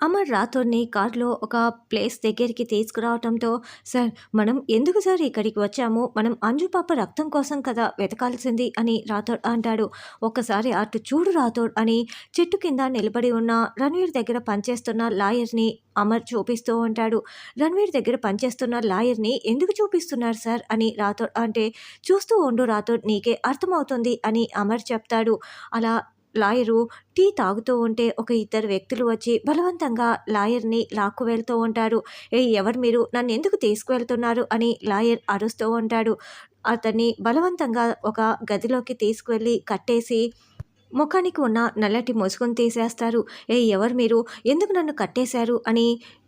అమర్ రాథోడ్ని కార్లో ఒక ప్లేస్ దగ్గరికి తీసుకురావడంతో సార్ మనం ఎందుకు సార్ ఇక్కడికి వచ్చాము? మనం అంజు పాప రక్తం కోసం కదా వెతకాల్సింది అని రాథోడ్ అంటాడు. ఒక్కసారి అటు చూడు రాథోడ్ అని చెట్టు కింద నిలబడి ఉన్న రణవీర్ దగ్గర పనిచేస్తున్న లాయర్ని అమర్ చూపిస్తూ ఉంటాడు. రణవీర్ దగ్గర పనిచేస్తున్న లాయర్ని ఎందుకు చూపిస్తున్నారు సార్? అని రాథోడ్ అంటే చూస్తూ ఉండు రాథోడ్ నీకే అర్థమవుతుంది అని అమర్ చెప్తాడు. అలా లాయరు టీ తాగుతూ ఉంటే ఒక ఇద్దరు వ్యక్తులు వచ్చి బలవంతంగా లాయర్ని లాక్కు వెళ్తూ ఉంటారు. ఏ ఎవరు మీరు? నన్ను ఎందుకు తీసుకువెళ్తున్నారు? అని లాయర్ అరుస్తూ ఉంటాడు. అతన్ని బలవంతంగా ఒక గదిలోకి తీసుకువెళ్ళి కట్టేసి ముఖానికి ఉన్న నల్లటి ముసుగును తీసేస్తారు. ఏ ఎవరు మీరు? ఎందుకు నన్ను కట్టేశారు? అని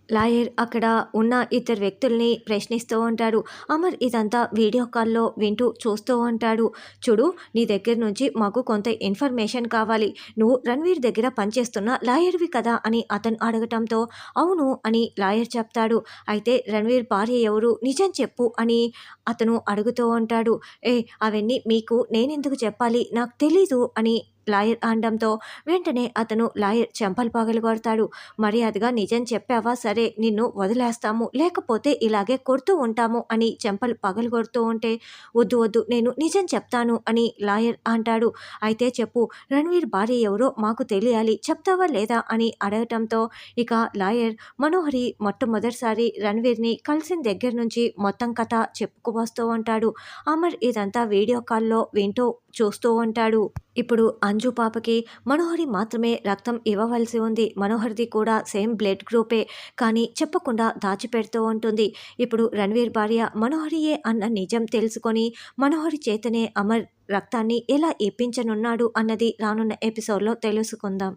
లాయర్ అక్కడ ఉన్న ఇద్దరు వ్యక్తుల్ని ప్రశ్నిస్తూ ఉంటాడు. అమర్ ఇదంతా వీడియో కాల్లో వింటూ చూస్తూ ఉంటాడు. చూడు నీ దగ్గర నుంచి మాకు కొంత ఇన్ఫర్మేషన్ కావాలి. నువ్వు రణ్వీర్ దగ్గర పనిచేస్తున్న లాయర్వి కదా అని అతను అడగటంతో అవును అని లాయర్ చెప్తాడు. అయితే రణ్వీర్ భార్య ఎవరు? నిజం చెప్పు అని అతను అడుగుతూ ఉంటాడు ఏ అవన్నీ మీకు నేనెందుకు చెప్పాలి? నాకు తెలీదు అని లాయర్ అనడంతో వెంటనే అతను లాయర్ చెంపలు పగలు కొడతాడు. మర్యాదగా నిజం చెప్పావా? సరే నిన్ను వదిలేస్తాము. లేకపోతే ఇలాగే కొడుతూ ఉంటాము అని చెంపలు పగలు కొడుతూ ఉంటే వద్దు వద్దు నేను నిజం చెప్తాను అని లాయర్ అంటాడు. అయితే చెప్పు రణ్వీర్ భార్య ఎవరో మాకు తెలియాలి. చెప్తావా లేదా అని అడగటంతో ఇక లాయర్ మనోహరి మొట్టమొదటిసారి రణ్వీర్ని కలిసిన దగ్గర నుంచి మొత్తం కథ చెప్పుకు వస్తూ ఉంటాడు. అమర్ ఇదంతా వీడియో కాల్లో వింటూ చూస్తూ ఉంటాడు. ఇప్పుడు అంజు పాపకి మనోహరి మాత్రమే రక్తం ఇవ్వవలసి ఉంది. మనోహరిది కూడా సేమ్ బ్లడ్ గ్రూపే. కానీ చెప్పకుండా దాచిపెడుతూ ఉంటుంది. ఇప్పుడు రణ్వీర్ భార్య మనోహరియే అన్న నిజం తెలుసుకొని మనోహరి చేతనే అమర్ రక్తాన్ని ఎలా ఇప్పించనున్నాడు అన్నది రానున్న ఎపిసోడ్లో తెలుసుకుందాం.